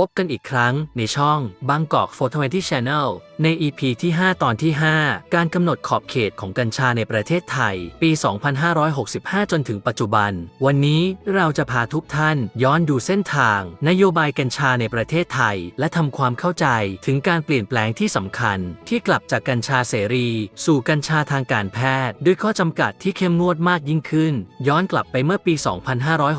พบกันอีกครั้งในช่องบางกอก420 Channel ใน EP ที่ 5 ตอนที่ 5 การกำหนดขอบเขตของกัญชาในประเทศไทย ปี 2565 จนถึงปัจจุบัน วันนี้เราจะพาทุกท่านย้อนดูเส้นทาง นโยบายกัญชาในประเทศไทย และทำความเข้าใจถึงการเปลี่ยนแปลงที่สำคัญ ที่กลับจากกัญชาเสรี สู่กัญชาทางการแพทย์ ด้วยข้อจำกัดที่เข้มงวดมากยิ่งขึ้น ย้อนกลับไปเมื่อปี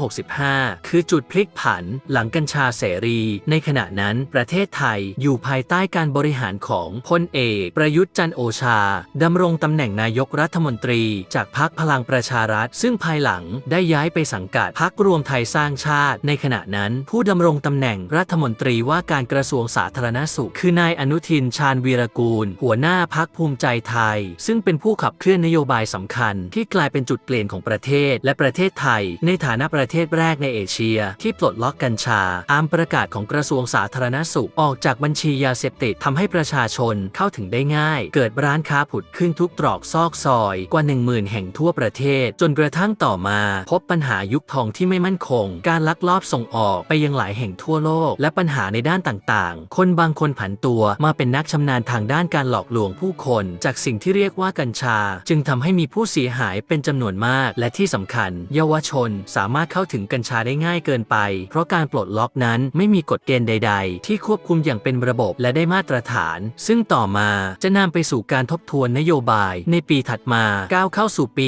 2565 คือจุดพลิกผัน หลังกัญชาเสรีในขณะนั้นประเทศไทยอยู่ภายใต้การบริหารของพลเอก ประยุทธ์จันโอชาดำรงตำแหน่งนายกรัฐมนตรีจากพรรคพลังประชารัฐ ซึ่งภายหลังได้ย้ายไปสังกัดพรรครวมไทยสร้างชาติ ในขณะนั้นผู้ดำรงตำแหน่งรัฐมนตรีว่าการกระทรวงสาธารณสุข คือนายอนุทินชาญวีรกูล หัวหน้าพรรคภูมิใจไทย ซึ่งเป็นผู้ขับเคลื่อนนโยบายสำคัญ ที่กลายเป็นจุดเปลี่ยนของประเทศ และประเทศไทย ในฐานะประเทศแรกในเอเชีย ที่ปลดล็อกกัญชาตามประกาศของกระทรวงสาธารณสุขออกจากบัญชียาเสพติดทำให้ประชาชนเข้าถึงได้ง่าย เกิดร้านค้าผุดขึ้นทุกตรอกซอกซอยกว่า 10,000 แห่งทั่วประเทศ จนกระทั่งต่อมาพบปัญหายุคทองที่ไม่มั่นคง การลักลอบส่งออกไปยังหลายแห่งทั่วโลก และปัญหาในด้านต่างๆ คนบางคนผันตัวมาเป็นนักชำนาญทางด้านการหลอกลวงผู้คน จากสิ่งที่เรียกว่ากัญชา จึงทำให้มีผู้เสียหายเป็นจำนวนมาก และที่สำคัญ เยาวชนสามารถเข้าถึงกัญชาได้ง่ายเกินไป เพราะการปลดล็อกนั้นไม่มีกฎเกณฑ์ใด ๆ ที่ควบคุมอย่างเป็นระบบและได้มาตรฐาน ซึ่งต่อมาจะนำไปสู่การทบทวนนโยบายในปีถัดมาก้าวเข้าสู่ปี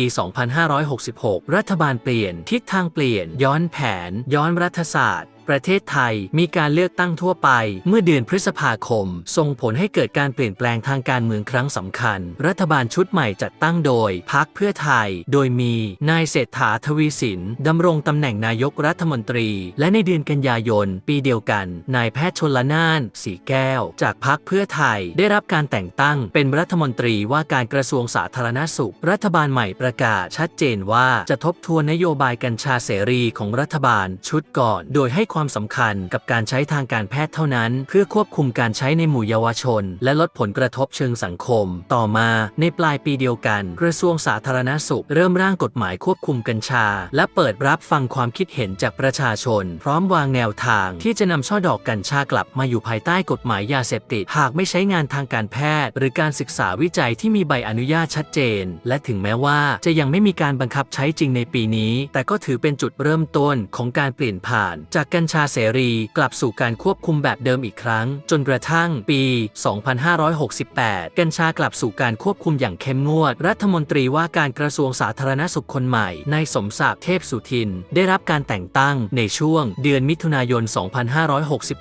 2566 รัฐบาลเปลี่ยนทิศทางเปลี่ยน ย้อนแผน ย้อนรัฐศาสตร์ ประเทศไทยมีการเลือกตั้งทั่วไป เมื่อเดือนพฤษภาคม ส่งผลให้เกิดการเปลี่ยนแปลงทางการเมืองครั้งสำคัญ รัฐบาลชุดใหม่จัดตั้งโดยพักเพื่อไทย โดยมีนายเศรษฐาทวีสินดำรงตำแหน่งนายกรัฐมนตรี และในเดือนกันยายน ปีเดียวกัน นายแพทย์ชนละนาน สีแก้ว จากพักเพื่อไทยได้รับการแต่งตั้งเป็นรัฐมนตรีว่าการกระทรวงสาธารณสุข รัฐบาลใหม่ประกาศชัดเจนว่าจะทบทวนนโยบายกัญชาเสรีของรัฐบาลชุดก่อน โดยให้ความความสำคัญกับการใช้ทางการแพทย์เท่านั้น เพื่อควบคุมการใช้ในหมู่เยาวชน และลดผลกระทบเชิงสังคม ต่อมาในปลายปีเดียวกัน กระทรวงสาธารณสุข เริ่มร่างกฎหมายควบคุมกัญชา และเปิดรับฟังความคิดเห็นจากประชาชน พร้อมวางแนวทาง ที่จะนำช่อดอกกัญชากลับมาอยู่ภายใต้กฎหมายยาเสพติด หากไม่ใช้งานทางการแพทย์ หรือการศึกษาวิจัยที่มีใบอนุญาตชัดเจน และถึงแม้ว่าจะยังไม่มีการบังคับใช้จริงในปีนี้ แต่ก็ถือเป็นจุดเริ่มต้นของการเปลี่ยนผ่านจากกัญชาเสรีกลับสู่การควบคุมแบบเดิมอีกครั้ง จนกระทั่งปี 2568 กัญชากลับสู่การควบคุมอย่างเข้มงวด รัฐมนตรีว่าการกระทรวงสาธารณสุขคนใหม่นายสมศักดิ์เทพสุทิน ได้รับการแต่งตั้งในช่วงเดือนมิถุนายน 2568